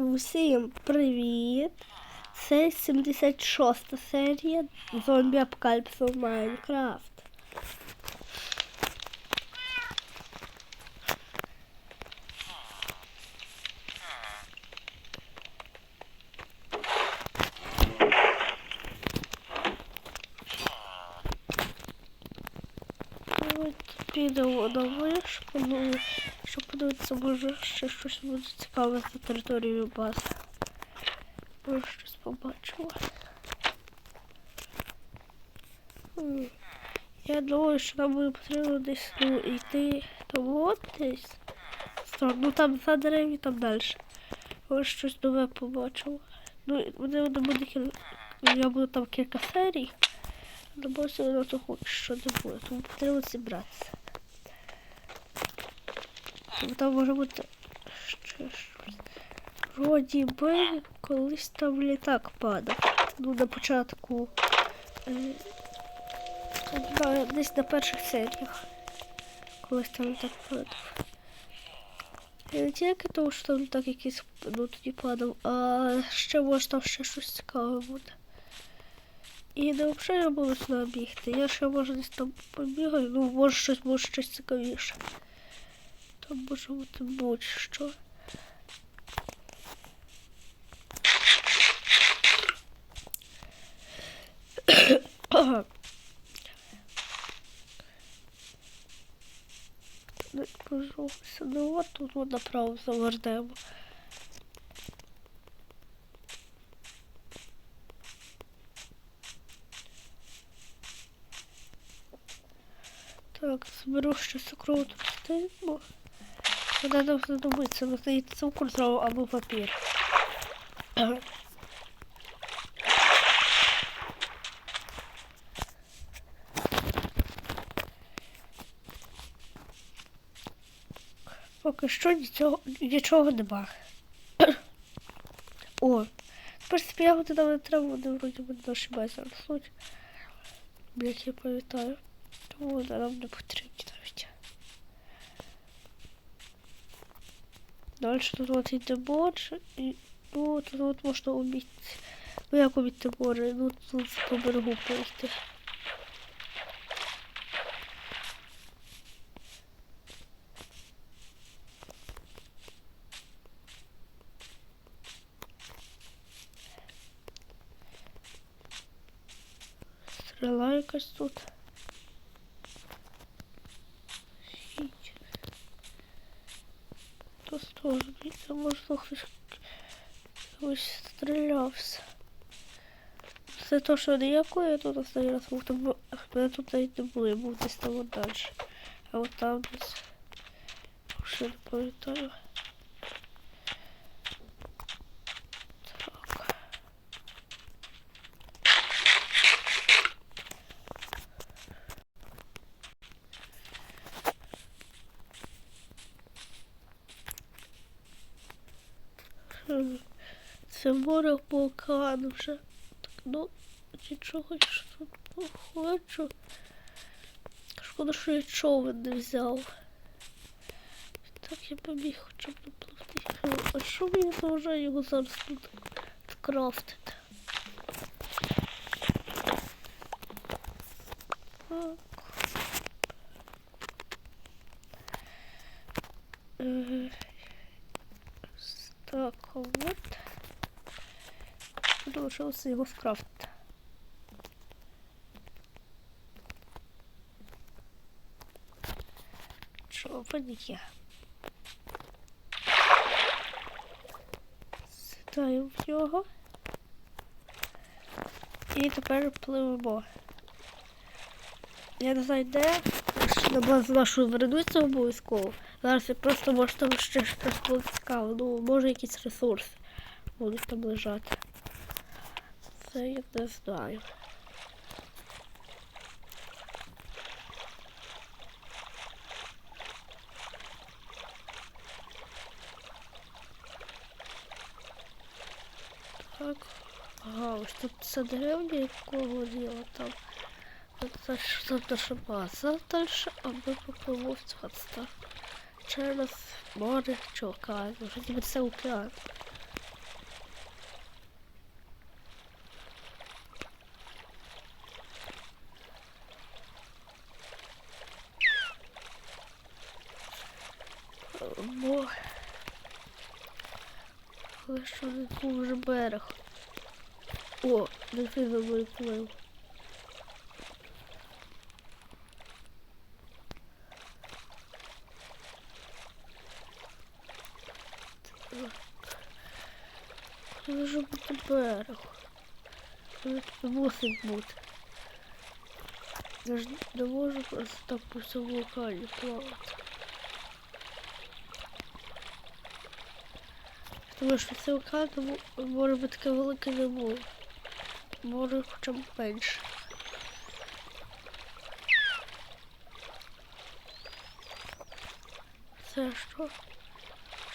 Усім привіт! Це 76 серія зомбі апокаліпсу Майнкрафт. От Підемо на вишку, ну, подивитися, може ще щось буде цікаве за територією бази. Може щось побачила. Я думаю, що нам буде потрібно десь ну, йти там от десь. Ну там за дерев'я, там далі. Може щось нове побачила. Ну, буде воно буде кіль... Я буду там кілька серій. Думаю, воно то хоч що не буде, тому потрібно зібратися. Там може бути ще щось. Вроді би колись там літак падав. Ну, на початку. Е, десь на перших серіях. Колись там літак падав. І не тільки тому, що там літак якийсь ну, тоді падав, а ще може там ще щось цікаве буде. І не взагалі я буду сюди бігти. Я ще може десь там побігаю, ну може щось, може щось цікавіше. Там може бути будь-що. Ага. Ну, ну от тут от направо завернемо. Так, зберу ще цукрову тростину. Вона знадобиться, але здається цукор знову або папір. Поки що нічого, нічого нема. О, тепер співати нам не треба, вони вроді би наші майже ростуть. Як я пам'ятаю. Тому вони нам не потрібні Далі тут от йде борщ, і ну, тут от можна обійти. Ну як обійти море? Ну тут по берегу пройти. Стріла якась тут. Теж можливо хтось хтось стрілявся. Це то, що ніякої я тут останній раз був, тому мене тут навіть не було, я був десь там далі. А от там десь. Ще не пам'ятаю. Так. Хм. Це море по океану вже. Так, ну, нічого ж тут походжу. Шкода, що я човен не взяв. Так я побіг хоча б допливти. А що мені заважає його зараз тут скрафтити? Так. Е, Так, вот. Залишилося його скрафтити. Човен є. Сідаю в нього. І тепер пливемо. Я не знаю, де. На базу нашу вернуться обов'язково. Зараз я просто може там ще щось цікаво. Ну, може якісь ресурси будуть там лежати. Це я не знаю. Так. Ага, ось тут це деревня, якого діла там. Це наша база далі, а ми попливемо в царство. Через море чи океан. Вже це океан. море. Але що тут вже берег? О, дельфін мною плив. Може бути берег. Мусить бути. Я ж не можу просто так по всьому локалі плавати. Тому що це океан може бути таке велике не було. Може хоча б менше. Це що?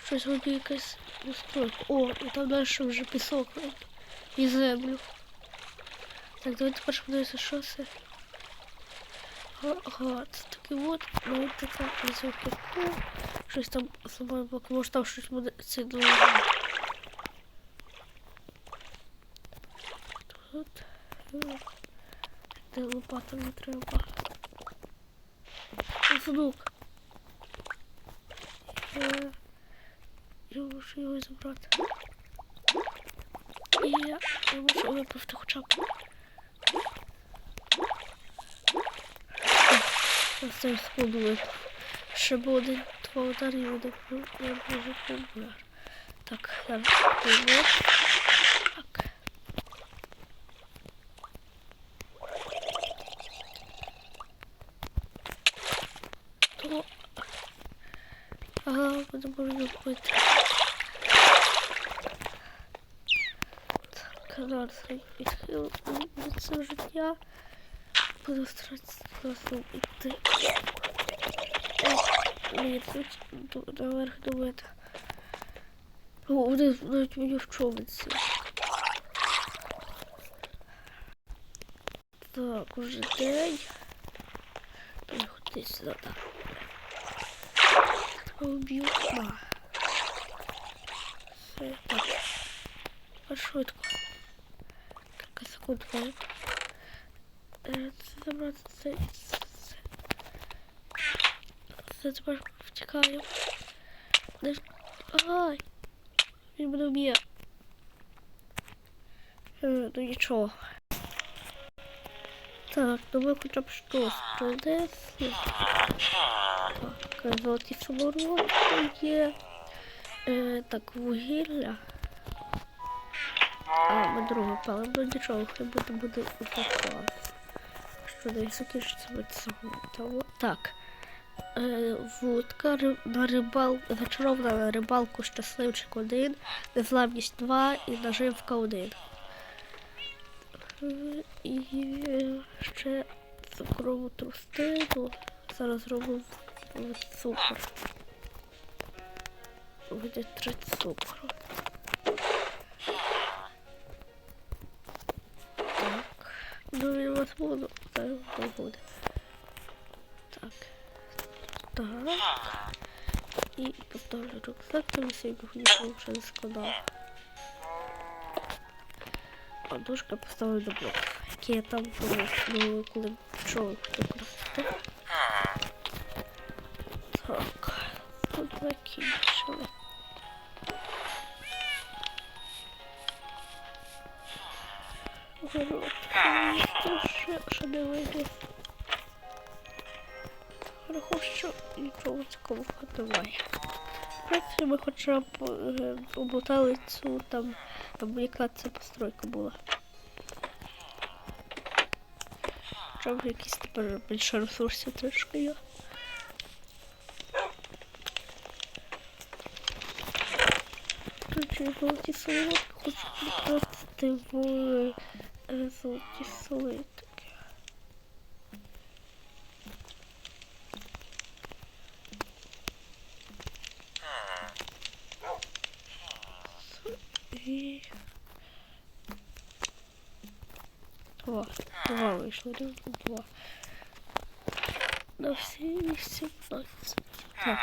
Щось вроді якась настройка. О, і там далі вже пісок і землю. Так, давайте перше подивимося, що це. Ага, це таке от, ну така висока. Щось там блок, може там щось буде це дуже. Тут. Де лопата не треба. Сундук. Е, Я можу його забрати. І я, я можу випивти хоча б. Ось цей. Ще був один два удар і один я дуже помер. Так, зараз пойду. Так. То... Можна вбити. Так, я цього життя. Буду. Ні, тут ду- наверх думаєте. О, вони навіть мені в човниці. Так, уже день. Приходи сюди. Так. А швидко. Кілька секунд маю. Е, Це забрати це. це. Це тепер втікаю. Де. Ай! Він мене вб'є. Е, Ну нічого. Так, ми хоча б щось принесли. Так, золоті саморобки є. Е, так, вугілля. А, ми друге пали, ну нічого, хай буде буде запас. Що десь закінчиться від цього. Того. Так. Е, вудка на рибал, зачарована на рибалку щасливчик 1, незламність 2 і наживка 1. І ще цукрову трустину. Зараз зробимо цукор. Буде три цукру. Так. Ну, він вас буду, так буде. Так. Так. І поставлю рюкзак, тому сьогодні вже не складав. А дошка поставлю до блок. Який я там ну, коли пішов. Так. Тут закінчили. Город. Ще, ще не нічого цікавого немає. В принципі, ми хоча б облутали цю там, там яка це постройка була. Треба якісь тепер більше ресурсів трошки є. Короче, золоті солодки, хочу використати в е, золоті солодки. І... Два. Два вийшло, рівно два. На всі 18. Так.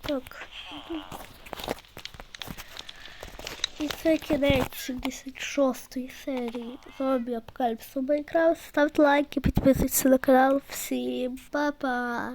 Так. І це кінець 76-ї серії Зомбі Апокаліпсу Майнкрафт. Ставте лайки, підписуйтесь на канал. Всім па-па!